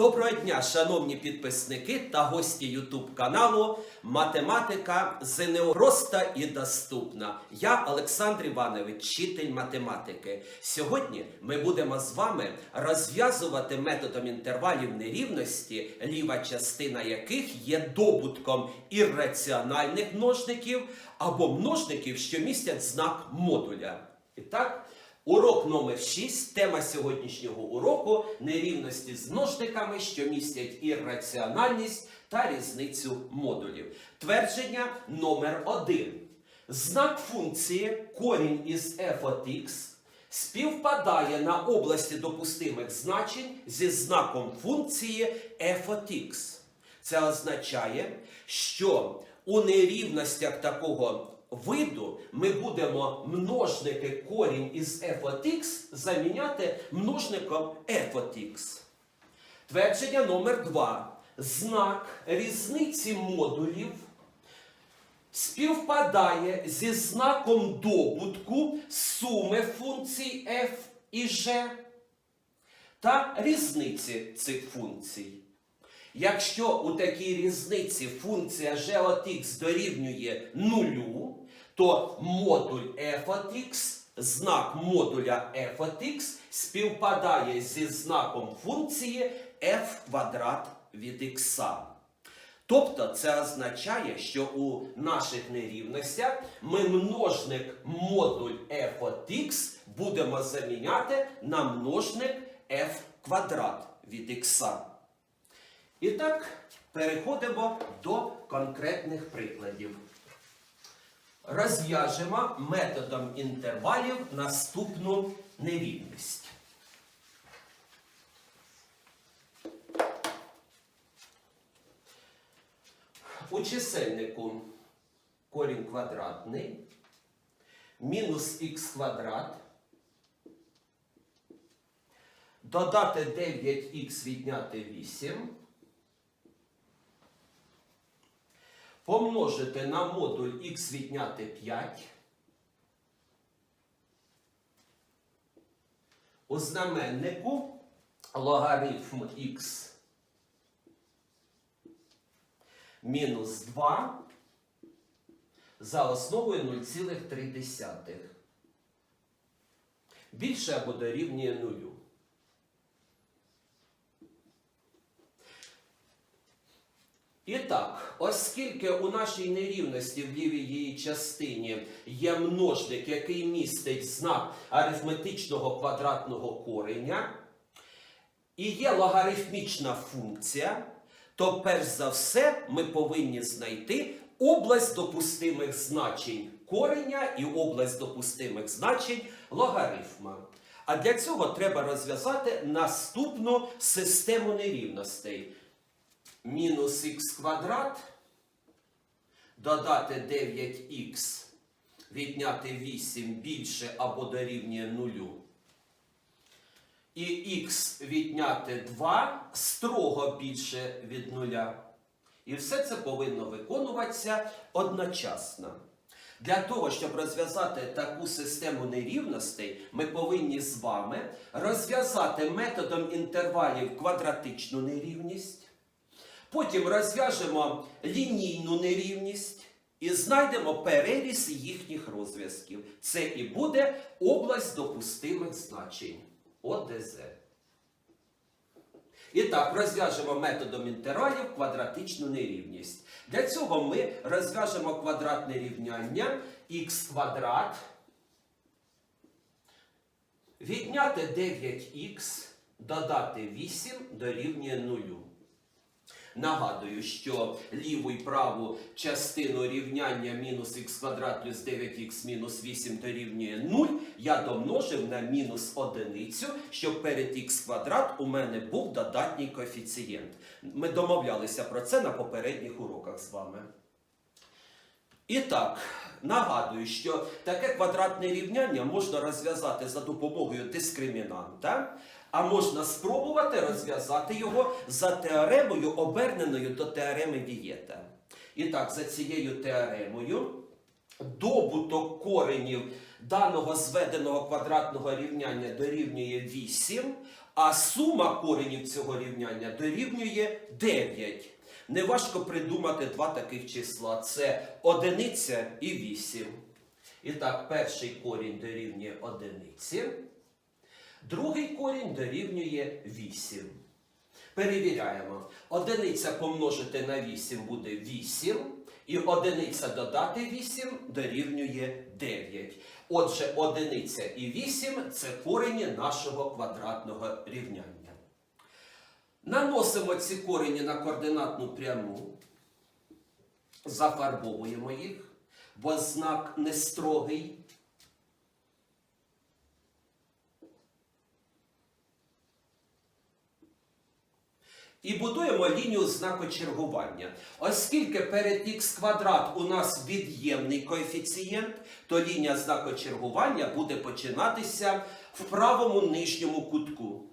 Доброго дня, шановні підписники та гості YouTube каналу Математика ЗНО проста і доступна. Я Олександр Іванович, вчитель математики. Сьогодні ми будемо з вами розв'язувати методом інтервалів нерівності, ліва частина яких є добутком ірраціональних множників або множників, що містять знак модуля. І так, Урок номер 6. Тема сьогоднішнього уроку нерівності з множниками, що містять ірраціональність та різницю модулів. Твердження номер 1. Знак функції корінь із f от x співпадає на області допустимих значень зі знаком функції f от x. Це означає, що у нерівностях такого виду ми будемо множники корінь із f от x заміняти множником f от x. Твердження номер 2. Знак різниці модулів співпадає зі знаком добутку суми функцій f і g та різниці цих функцій. Якщо у такій різниці функція g от x дорівнює нулю, то модуль f от x, знак модуля f от x співпадає зі знаком функції f квадрат від x. Тобто це означає, що у наших нерівностях ми множник модуль f от x будемо заміняти на множник f квадрат від x. І так, переходимо до конкретних прикладів. Розв'яжемо методом інтервалів наступну нерівність. У чисельнику корінь квадратний мінус х квадрат додати 9х відняти 8 помножити на модуль х відняти 5 у знаменнику логарифм х мінус 2 за основою 0,3. Більше або дорівнює нулю. І так, оскільки у нашій нерівності в лівій її частині є множник, який містить знак арифметичного квадратного кореня, і є логарифмічна функція, то перш за все ми повинні знайти область допустимих значень кореня і область допустимих значень логарифма. А для цього треба розв'язати наступну систему нерівностей мінус х квадрат, додати 9х, відняти 8 більше або дорівнює 0. І х відняти 2 строго більше від 0. І все це повинно виконуватися одночасно. Для того, щоб розв'язати таку систему нерівностей, ми повинні з вами розв'язати методом інтервалів квадратичну нерівність. Потім розв'яжемо лінійну нерівність і знайдемо переріз їхніх розв'язків. Це і буде область допустимих значень ОДЗ. І так, розв'яжемо методом інтервалів квадратичну нерівність. Для цього ми розв'яжемо квадратне рівняння х квадрат. Відняти 9х, додати 8 дорівнює 0. Нагадую, що ліву і праву частину рівняння мінус х квадрат плюс 9х мінус 8 дорівнює 0, я домножив на мінус одиницю, щоб перед х квадрат у мене був додатній коефіцієнт. Ми домовлялися про це на попередніх уроках з вами. І так, нагадую, що таке квадратне рівняння можна розв'язати за допомогою дискримінанта, а можна спробувати розв'язати його за теоремою, оберненою до теореми Вієта. І так, за цією теоремою добуток коренів даного зведеного квадратного рівняння дорівнює 8, а сума коренів цього рівняння дорівнює 9. Неважко придумати два таких числа. Це одиниця і 8. І так, перший корінь дорівнює одиниці, другий корінь дорівнює 8. Перевіряємо. Одиниця помножити на 8 буде 8. І одиниця додати 8 дорівнює 9. Отже, одиниця і 8 це корені нашого квадратного рівняння. Наносимо ці корені на координатну пряму, зафарбовуємо їх, бо знак не строгий. І будуємо лінію знакочергування. Оскільки перед х квадрат у нас від'ємний коефіцієнт, то лінія знакочергування буде починатися в правому нижньому кутку.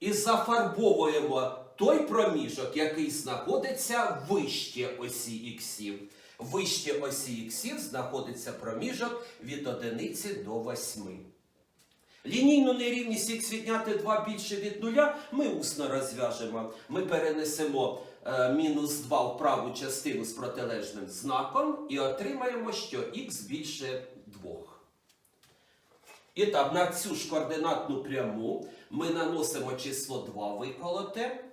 І зафарбовуємо той проміжок, який знаходиться вище осі іксів. Вище осі іксів знаходиться проміжок від одиниці до 8. Лінійну нерівність х відняти 2 більше від нуля ми усно розв'яжемо. Ми перенесемо е, мінус 2 в праву частину з протилежним знаком і отримаємо, що х більше 2. І так, на цю ж координатну пряму ми наносимо число 2 виколоте.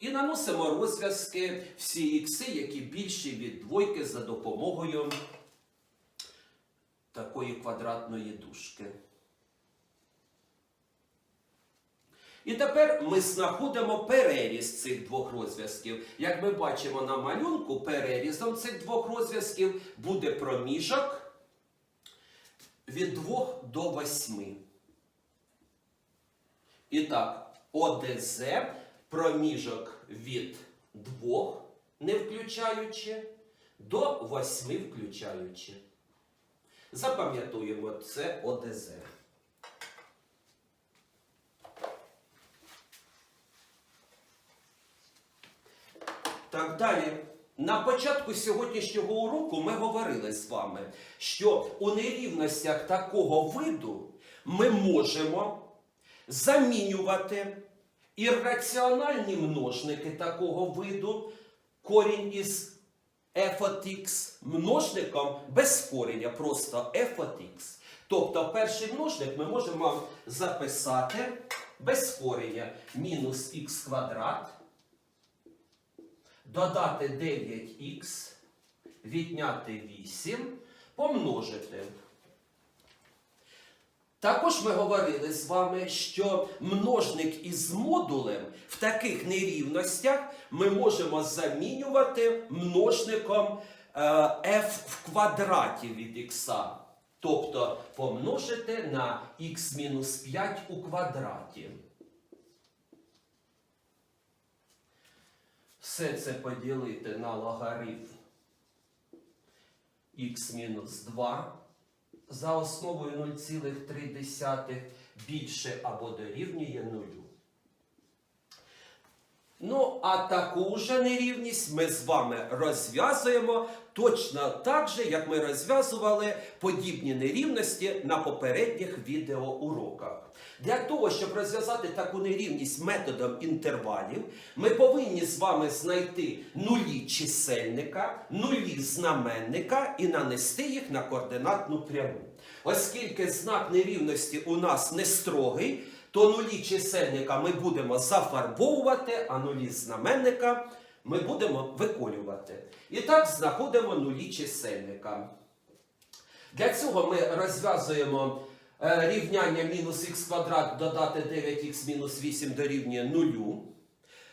І наносимо розв'язки всі ікси, які більші від двойки за допомогою такої квадратної дужки. І тепер ми знаходимо переріз цих двох розв'язків. Як ми бачимо на малюнку, перерізом цих двох розв'язків буде проміжок від 2 до 8. І так, ОДЗ проміжок від 2, не включаючи, до 8 включаючи. Запам'ятуємо це ОДЗ. Так далі. На початку сьогоднішнього уроку ми говорили з вами, що у нерівностях такого виду ми можемо замінювати ірраціональні множники такого виду, корінь із f от x множником без корення, просто f от x. Тобто перший множник ми можемо записати без корення мінус х квадрат, додати 9х, відняти 8, помножити. Також ми говорили з вами, що множник із модулем таких нерівностях ми можемо замінювати множником е, f в квадраті від х. Тобто помножити на х-5 у квадраті. Все це поділити на логарифм х-2 за основою 0,3 більше або дорівнює нулю. Ну, а таку же нерівність ми з вами розв'язуємо точно так же, як ми розв'язували подібні нерівності на попередніх відеоуроках. Для того, щоб розв'язати таку нерівність методом інтервалів, ми повинні з вами знайти нулі чисельника, нулі знаменника і нанести їх на координатну пряму. Оскільки знак нерівності у нас не строгий, то нулі чисельника ми будемо зафарбовувати, а нулі знаменника ми будемо виколювати. І так знаходимо нулі чисельника. Для цього ми розв'язуємо е, рівняння мінус х квадрат додати 9х мінус 8 дорівнює нулю.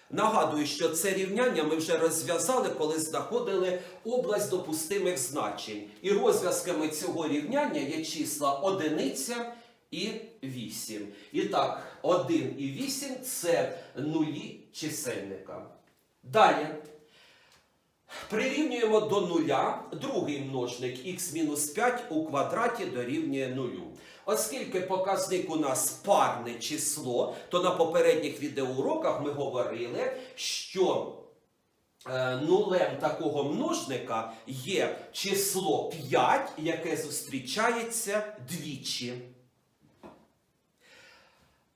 Нагадую, що це рівняння ми вже розв'язали, коли знаходили область допустимих значень. І розв'язками цього рівняння є числа одиниця і 8. І так, 1 і 8 це нулі чисельника. Далі. Прирівнюємо до нуля другий множник х-5 у квадраті дорівнює нулю. Оскільки показник у нас парне число, то на попередніх відеоуроках ми говорили, що е, нулем такого множника є число 5, яке зустрічається двічі.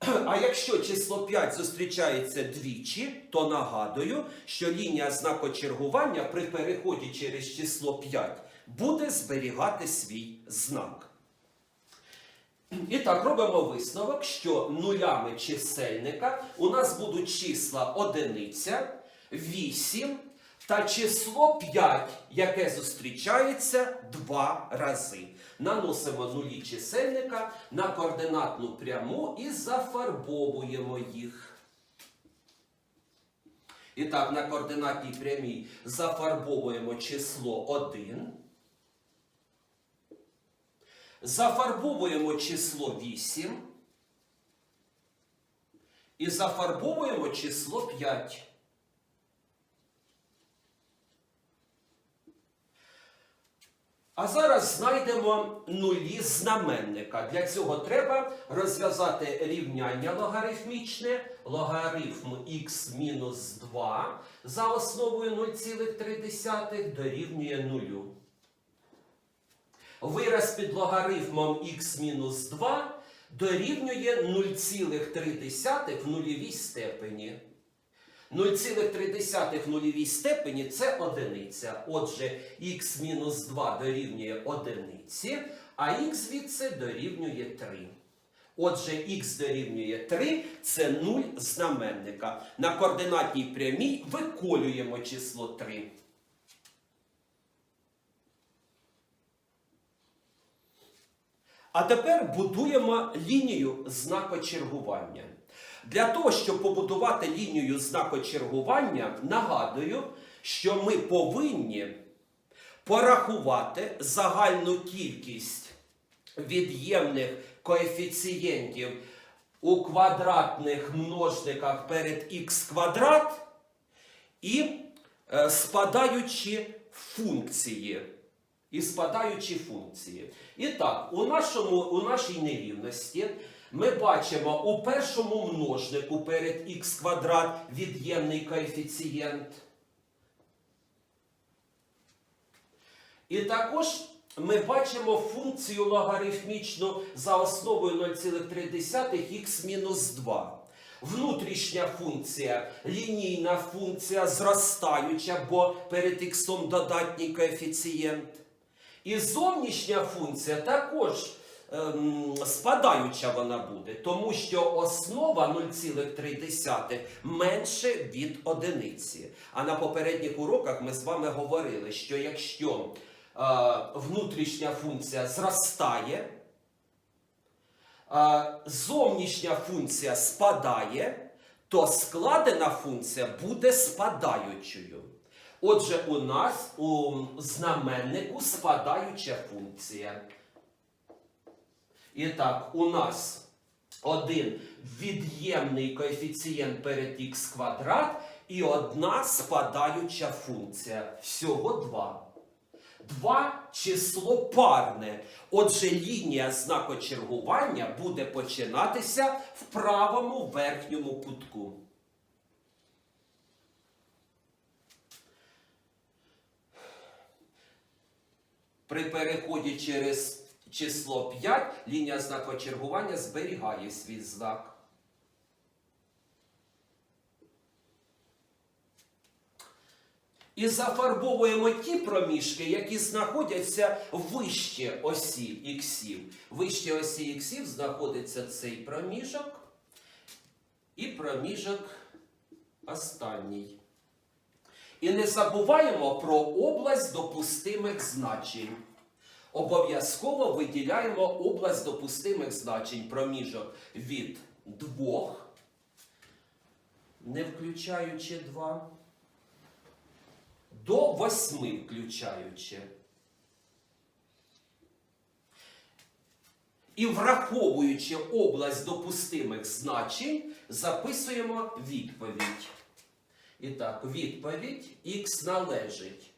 А якщо число 5 зустрічається двічі, то нагадую, що лінія знакочергування при переході через число 5 буде зберігати свій знак. І так, робимо висновок, що нулями чисельника у нас будуть числа одиниця, 8 та число 5, яке зустрічається два рази. Наносимо нулі чисельника на координатну пряму і зафарбовуємо їх. І так, на координатній прямій зафарбовуємо число 1. Зафарбовуємо число 8 і зафарбовуємо число 5. А зараз знайдемо нулі знаменника. Для цього треба розв'язати рівняння логарифмічне, логарифм х мінус 2 за основою 0,3 дорівнює нулю. Вираз під логарифмом х-2 дорівнює 0,3 в нульовій степені. 0,3 в нульовій степені це одиниця. Отже, х-2 дорівнює одиниці, а х звідси дорівнює 3. Отже, х дорівнює 3 це 0 знаменника. На координатній прямій виколюємо число 3. А тепер будуємо лінію знакочергування. Для того, щоб побудувати лінію знакочергування, нагадую, що ми повинні порахувати загальну кількість від'ємних коефіцієнтів у квадратних множниках перед х квадрат і е, спадаючі функції. І спадаючі функції. І так, у, нашому, у нашій нерівності ми бачимо у першому множнику перед х квадрат від'ємний коефіцієнт. І також ми бачимо функцію логарифмічну за основою 0,3 х мінус 2. Внутрішня функція, лінійна функція зростаюча, бо перед х додатній коефіцієнт. І зовнішня функція також ем, спадаюча вона буде, тому що основа 0,3 менше від одиниці. А на попередніх уроках ми з вами говорили, що якщо е, внутрішня функція зростає, е, зовнішня функція спадає, то складена функція буде спадаючою. Отже, у нас у знаменнику спадаюча функція. І так, у нас один від'ємний коефіцієнт перед х квадрат і одна спадаюча функція. Всього два. Два число парне. Отже, лінія знакочергування буде починатися в правому верхньому кутку. При переході через число 5 лінія знакочергування зберігає свій знак. І зафарбовуємо ті проміжки, які знаходяться вище осі іксів. Вище осі іксів знаходиться цей проміжок і проміжок останній. І не забуваємо про область допустимих значень. Обов'язково виділяємо область допустимих значень проміжок від 2, не включаючи 2, до 8 включаючи. І враховуючи область допустимих значень, записуємо відповідь. І так, відповідь х належить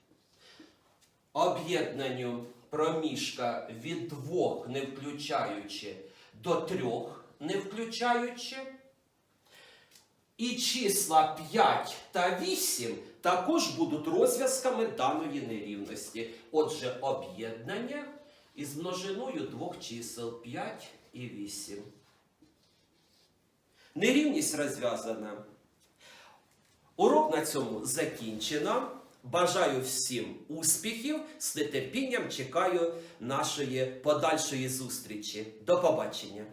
об'єднанню проміжка від 2 не включаючи до 3 не включаючи. І числа 5 та 8 також будуть розв'язками даної нерівності. Отже, об'єднання із множиною двох чисел 5 і 8. Нерівність розв'язана. Урок на цьому закінчено. Бажаю всім успіхів. З нетерпінням чекаю нашої подальшої зустрічі. До побачення!